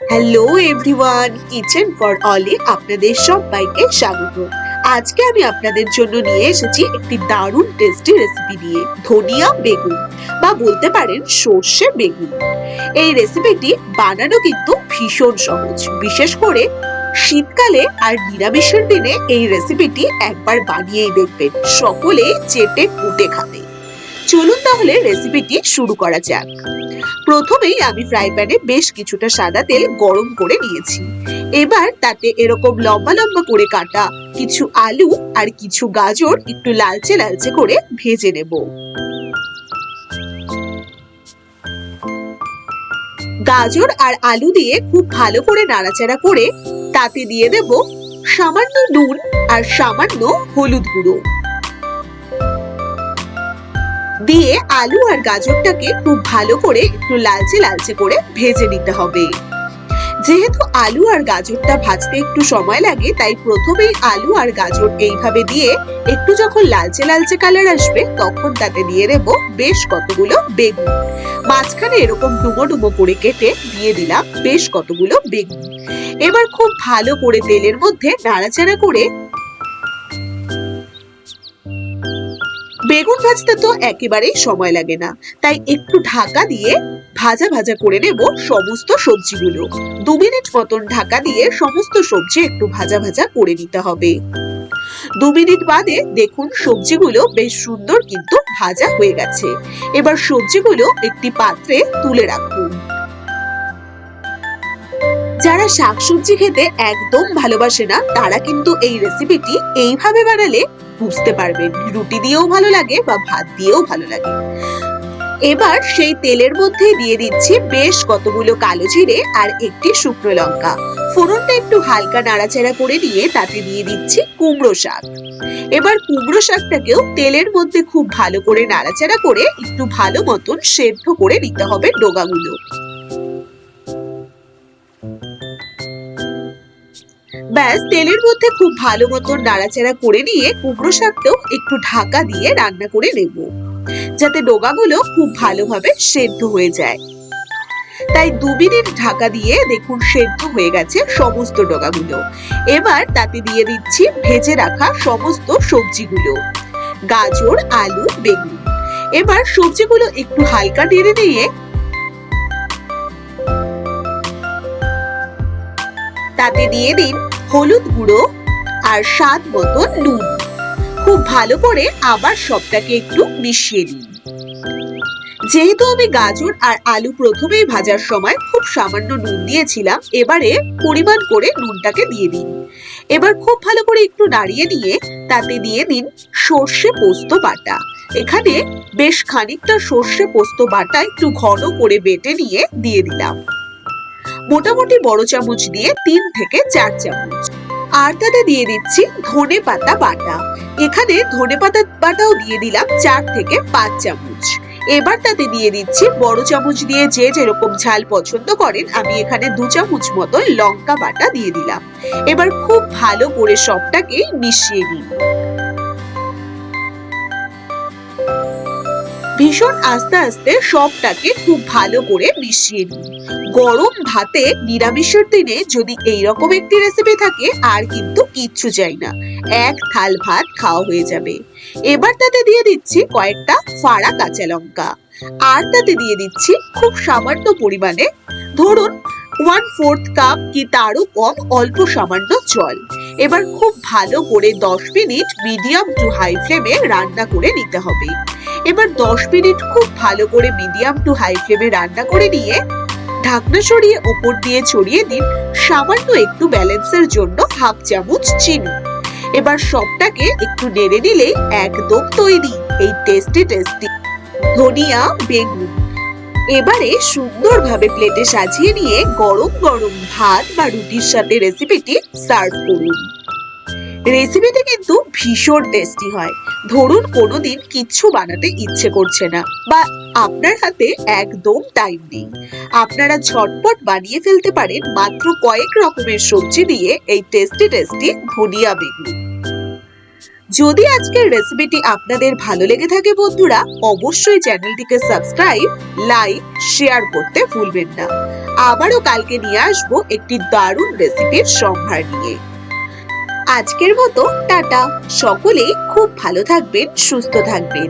Hello everyone kitchen for অলে আপনাদের সবাইকে স্বাগত। আজকে আমি আপনাদের জন্য নিয়ে এসেছি একটি দারুণ টেস্টি রেসিপি নিয়ে ধনিয়া বেগুন, বা বলতে পারেন সর্ষে বেগুন। এই রেসিপিটি বানানো কিন্তু ভীষণ সহজ। বিশেষ করে শীতকালে আর নিরামিষের দিনে এই রেসিপিটি একবার বানিয়েই দেখবেন। সকলে চেটে পুটে খাবে। চলুন তাহলে রেসিপিটি শুরু করা যাক। প্রথমেই আমি ফ্রাই প্যানে বেশ কিছুটা সাদা তেল গরম করে নিয়েছি। এবার তাতে এরকম লম্বা লম্বা করে কাটা কিছু আলু আর কিছু গাজর একটু লালচে লালচে করে ভেজে নেব। গাজর আর আলু দিয়ে খুব ভালো করে নাড়াচাড়া করে তাতে দিয়ে দেব সামান্য নুন আর সামান্য হলুদ গুঁড়ো। দিয়ে আলু আর গাজরটাকে খুব ভালো করে একটু লালচে লালচে করে ভেজে নিতে হবে। যেহেতু আলু আর গাজরটা ভাজতে একটু সময় লাগে, তাই প্রথমেই আলু আর গাজর এইভাবে দিয়ে একটু যখন লালচে লালচে কালার আসবে, তখন তাতে দিয়ে দেব বেশ কতগুলো বেগুন। মাঝখানে এরকম ডুমো ডুমো করে কেটে দিয়ে দিলাম বেশ কতগুলো বেগুন। এবার খুব ভালো করে তেলের মধ্যে নাড়াচাড়া করে বেগুন ভাজতে তো একেবারেই সময় লাগে না। তাই একটু ঢাকা দিয়ে ভাজা ভাজা করে নেব সমস্ত সবজিগুলো। দু মিনিট মতন ঢাকা দিয়ে সমস্ত সবজি একটু ভাজা ভাজা করে নিতে হবে। দু মিনিট বাদে দেখুন সবজিগুলো বেশ সুন্দর কিন্তু ভাজা হয়ে গেছে। এবার সবজিগুলো একটি পাত্রে তুলে রাখুন। যারা শাকসবজি খেতে একদম ভালোবাসে না, তারা কিন্তু এই রেসিপিটি এইভাবে বানালে বুঝতে পারবেন রুটি দিয়েও ভালো লাগে বা ভাত দিয়েও ভালো লাগে। এবার সেই তেলের মধ্যে দিয়ে দিচ্ছি বেশ কতগুলো কালো জিরে আর একটি শুকনো লঙ্কা। ফোড়নটা একটু হালকা নাড়াচাড়া করে নিয়ে তাতে দিয়ে দিচ্ছি কুমড়ো শাক। এবার কুমড়ো শাকটাকেও তেলের মধ্যে খুব ভালো করে নাড়াচাড়া করে একটু ভালো মতন সেদ্ধ করে নিতে হবে ডোগাগুলো। ব্যাস, তেলের মধ্যে খুব ভালো মতো নাড়াচাড়া করে নিয়ে কুমড়ো শাকটাও একটু ঢাকা দিয়ে রান্না করে নেব, যাতে ডোগাগুলো খুব ভালোভাবে সেদ্ধ হয়ে যায়। তাই দু মিনিট ঢাকা দিয়ে দেখুন সেদ্ধ হয়ে গেছে সমস্ত ডগাগুলো। এবার তাতে দিয়ে দিচ্ছি ভেজে রাখা সমস্ত সবজিগুলো, গাজর, আলু, বেগুন। এবার সবজিগুলো একটু হালকা নেড়ে নিয়ে তাতে দিয়ে দিন হলুদ গুঁড়ো আর স্বাদ মতো নুন। খুব ভালো করে আবার সবটাকে একটু মিশিয়ে দিন যেহেতু আমি গাজর আর আলু প্রথমেই ভাজার সময় খুব সামান্য নুন দিয়েছিলাম, এবারে পরিমাণ করে নুনটাকে দিয়ে দিন। এবার খুব ভালো করে একটু নাড়িয়ে নিয়ে তাতে দিয়ে দিন সর্ষে পোস্ত বাটা। এখানে বেশ খানিকটা সর্ষে পোস্ত বাটা একটু ঘন করে বেটে নিয়ে দিয়ে দিলাম। মোটামুটি বড় চামচ দিয়ে তিন থেকে চার চামচ। আর তাতে দিয়ে দিচ্ছি ধনে পাতা বাটা। এখানে ধনে পাতা বাটাও দিয়ে দিলাম চার থেকে পাঁচ চামচ। এবার তাতে দিয়ে দিচ্ছি বড় চামচ দিয়ে যে যেরকম ঝাল পছন্দ করেন, আমি এখানে দু চামচ মতো লঙ্কা বাটা দিয়ে দিলাম। এবার খুব ভালো করে সবটাকে মিশিয়ে নিন। ভীষণ আস্তে আস্তে সবটাকে খুব ভালো করে মিশিয়ে নিন গরম ভাতে নিরামিষের দিনে যদি এই রকম একটি রেসিপি থাকে, আর কিন্তু কিচ্ছু চাই না। এক থাল ভাত খাওয়া হয়ে যাবে। এবার তাতে দিয়ে দিচ্ছি কয়েকটা ফাড়া কাঁচা লঙ্কা। আর তাতে দিয়ে দিচ্ছি খুব সামান্য পরিমাণে, ধরুন ওয়ান ফোর্থ কাপ কি তারও কম, অল্প সামান্য জল। এবার খুব ভালো করে দশ মিনিট মিডিয়াম টু হাই ফ্লেমে রান্না করে নিতে হবে। এবার দশ মিনিট খুব ভালো করে মিডিয়াম টু হাই ফ্লেমে রান্না করে নিয়ে ঢাকনা সরিয়ে ওপর দিয়ে ছড়িয়ে দিন সামান্য একটু ব্যালেন্সের জন্য হাফ চামচ চিনি। এবার সবটাকে একটু নেড়ে নিলেই একদম তৈরি, এই টেস্টি টেস্টি ধনিয়া, বেগুন। এবারে সুন্দরভাবে প্লেটে সাজিয়ে নিয়ে গরম গরম ভাত বা রুটির সাথে রেসিপিটি সার্ভ করুন। রেসিপিটি কিন্তু ভীষণ টেস্টি হয়। ধরুন কোনোদিন কিচ্ছু বানাতে ইচ্ছে করছে না বা আপনার হাতে একদম টাইম নেই। আপনারা ঝটপট বানিয়ে ফেলতে পারেন মাত্র কয়েক রকমের সবজি দিয়ে এই টেস্টি টেস্টি ধনিয়া বেগুন। যদি আজকের রেসিপিটি আপনাদের ভালো লেগে থাকে বন্ধুরা, অবশ্যই চ্যানেলটিকে সাবস্ক্রাইব লাইক শেয়ার করতে ভুলবেন না। আবারও কালকে নিয়ে আসব একটি দারুণ রেসিপির সম্ভার নিয়ে। আজকের মতো টাটা। সকলে খুব ভালো থাকবেন সুস্থ থাকবেন।